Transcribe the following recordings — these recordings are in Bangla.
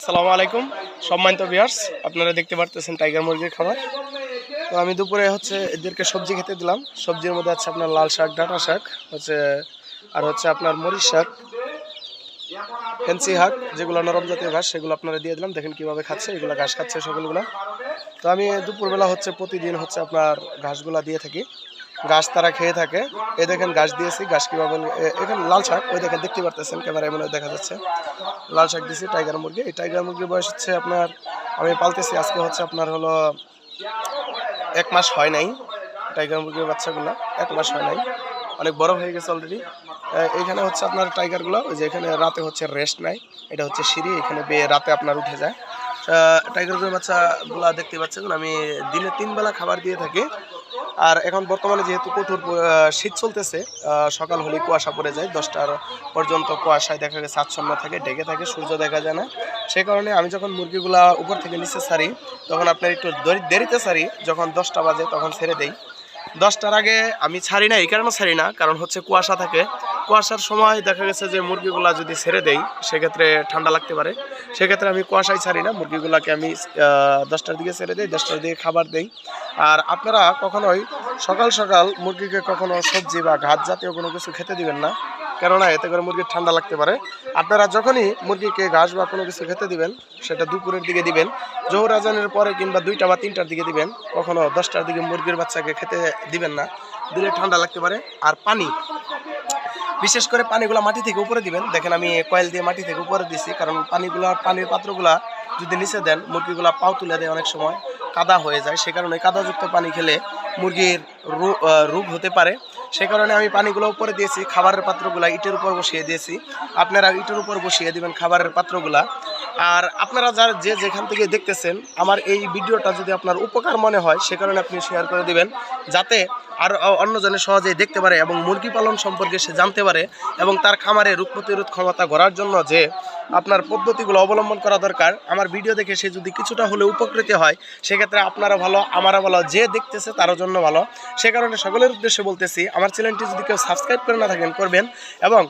আসসালামু আলাইকুম। সম্মানিত বিয়ার্স আপনারা দেখতে পারতেছেন টাইগার মুরগির খাবার তো আমি দুপুরে হচ্ছে এদেরকে সবজি খেতে দিলাম। সবজির মধ্যে আছে আপনার লাল শাক, ডাঁটা শাক, হচ্ছে, আর হচ্ছে আপনার মরিচ শাক, ফেন্সি শাক যেগুলো নরম জাতীয় ঘাস, সেগুলো আপনারা দিয়ে দিলাম। দেখেন কীভাবে খাচ্ছে, এগুলো ঘাস খাচ্ছে সকলগুলো। তো আমি দুপুরবেলা হচ্ছে প্রতিদিন হচ্ছে আপনার ঘাসগুলা দিয়ে থাকি। ঘাস তারা খেয়ে থাকে। এই দেখেন গাছ দিয়েছি, গাছ কীভাবে এ- এখানে লাল শাক, ওই দেখেন, দেখতে পারতেছেন ক্যামেরায় মনে দেখা যাচ্ছে। লাল শাক দিয়েছি, টাইগার মুরগি। এই টাইগার মুরগির বয়স হচ্ছে আপনার আমি পালতেছি, আজকে হচ্ছে আপনার হলো এক মাস হয় নাই টাইগার মুরগির বাচ্চাগুলো। এক মাস হয় নাই। অনেক বড় হয়ে গেছে অলরেডি এইখানে হচ্ছে আপনার টাইগারগুলো, ওই যে এখানে রাতে হচ্ছে রেস্ট নাই। এটা হচ্ছে সিঁড়ি, এখানে বেয়ে রাতে আপনার উঠে যায়। টাইগারগুলোর বাচ্চাগুলো দেখতে পাচ্ছেন, আমি দিনে তিন বেলা খাবার দিয়ে থাকি। আর এখন বর্তমানে যেহেতু কঠোর শীত চলতেছে সকাল হলে কুয়াশা পড়ে যায়, দশটার পর্যন্ত কুয়াশায় দেখা গেছে আচ্ছন্ন থাকে, ঢেকে থাকে, সূর্য দেখা যায় না। সে কারণে আমি যখন মুরগিগুলা উপর থেকে নিচে সারি তখন আপনার একটু দেরি- দেরিতে সারি যখন দশটা বাজে তখন ছেড়ে দেই। দশটার আগে আমি ছাড়ি না, এই কারণে ছাড়ি না, কারণ হচ্ছে কুয়াশা থাকে। কুয়াশার সময় দেখা গেছে যে মুরগিগুলা যদি ছেড়ে দেই, সেক্ষেত্রে ঠান্ডা লাগতে পারে। সেক্ষেত্রে আমি কুয়াশায় ছাড়ি না, মুরগিগুলাকে আমি দশটার দিকে ছেড়ে দিই, দশটার দিকে খাবার দেই। আর আপনারা কখনোই সকাল সকাল মুরগিকে কখনো সবজি বা ঘাত জাতীয় কোনো কিছু খেতে দিবেন না। কেননা এতে করে মুরগির ঠান্ডা লাগতে পারে। আপনারা যখনই মুরগিকে ঘাস বা কোনো কিছু খেতে দিবেন, সেটা দুপুরের দিকে দিবেন, জোহর আজানের পরে কিংবা দুইটা বা তিনটার দিকে দিবেন, কখনো দশটার দিকে মুরগির বাচ্চাকে খেতে দিবেন না। দিলে ঠান্ডা লাগতে পারে। আর পানি, বিশেষ করে পানিগুলো মাটি থেকে উপরে দিবেন। দেখেন আমি কয়েল দিয়ে মাটি থেকে উপরে দিছি, কারণ পানিগুলো, পানির পাত্রগুলা যদি নিচে দেন, মুরগিগুলা পাও তুলে দেয় অনেক সময়, কাদা হয়ে যায়। সে কারণে কাদাযুক্ত পানি খেলে মুরগির রোগ হতে পারে। সে কারণে আমি পানিগুলো উপরে দিয়েছি, খাবারের পাত্রগুলা ইটের উপর বসিয়ে দিয়েছি। আপনারা ইটের উপর বসিয়ে দিবেন খাবারের পাত্রগুলা। আর আপনারা যার যে যেখান থেকে দেখতেছেন, আমার এই ভিডিওটা যদি আপনার উপকার মনে হয়, সে কারণে আপনি শেয়ার করে দিবেন, যাতে আর অন্যজনে সহজেই দেখতে পারে এবং মুরগি পালন সম্পর্কে সে জানতে পারে এবং তার খামারে রোগ প্রতিরোধ ক্ষমতা গড়ার জন্য যে আপনার পদ্ধতিগুলো অবলম্বন করা দরকার, আমার ভিডিও দেখে সে যদি কিছুটা হলে উপকৃত হয়, সেক্ষেত্রে আপনারা ভালো, আমারা ভালো, যে দেখতেছে তারও জন্য ভালো। সে কারণে সকলের উদ্দেশ্যে বলতেছি, আমার চ্যানেলটি যদি কেউ সাবস্ক্রাইব করে না থাকেন, করবেন এবং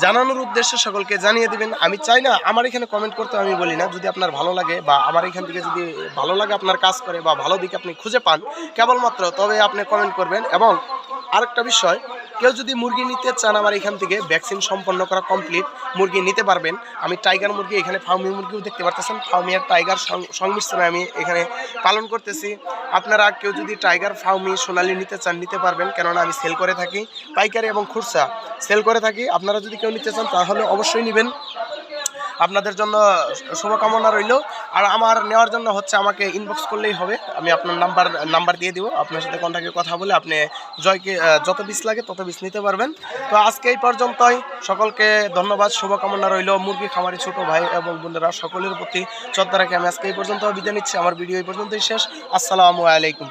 জানানোর উদ্দেশ্যে সকলকে জানিয়ে দিবেন, আমি চাই না আমার এখানে কমেন্ট করতে আমি বলি না, যদি আপনার ভালো লাগে বা আমার এখান থেকে যদি ভালো লাগে আপনার কাজ করে বা ভালো দিকে আপনি খুঁজে পান, কেবলমাত্র তবে আপনি কমেন্ট করবেন। এবং আরেকটা বিষয় কেউ যদি মুরগি নিতে চান আমার এখান থেকে ভ্যাকসিন সম্পন্ন করা কমপ্লিট মুরগি নিতে পারবেন। আমি টাইগার মুরগি, এখানে ফার্মি মুরগিও দেখতে পারতেছেন। ফার্মি আর টাইগার সংমিশ্রণে আমি এখানে পালন করতেছি। আপনারা কেউ যদি টাইগার ফার্মি সোনালি নিতে চান, নিতে পারবেন। কেননা আমি সেল করে থাকি পাইকারি এবং খুরসা সেল করে থাকি। আপনারা যদি কেউ নিতে চান, তাহলে অবশ্যই নেবেন। আপনাদের জন্য শুভকামনা রইল। আর আমার নেওয়ার জন্য হচ্ছে আমাকে ইনবক্স করলেই হবে। আমি আপনার নাম্বার নাম্বার দিয়ে দিব। আপনার সাথে কন্ট্যাক্টে কথা বলে আপনি জয়কে যত বিষ লাগে তত বিষ নিতে পারবেন। তো আজকে এই পর্যন্তই। সকলকে ধন্যবাদ, শুভকামনা রইল। মুরগি, খামারি, ছোট ভাই এবং বোনেরা সকলের প্রতি শ্রদ্ধা রাখি আমি আজকে এই পর্যন্ত বিদায় নিচ্ছি। আমার ভিডিও এই পর্যন্তই শেষ। আসসালামু আলাইকুম।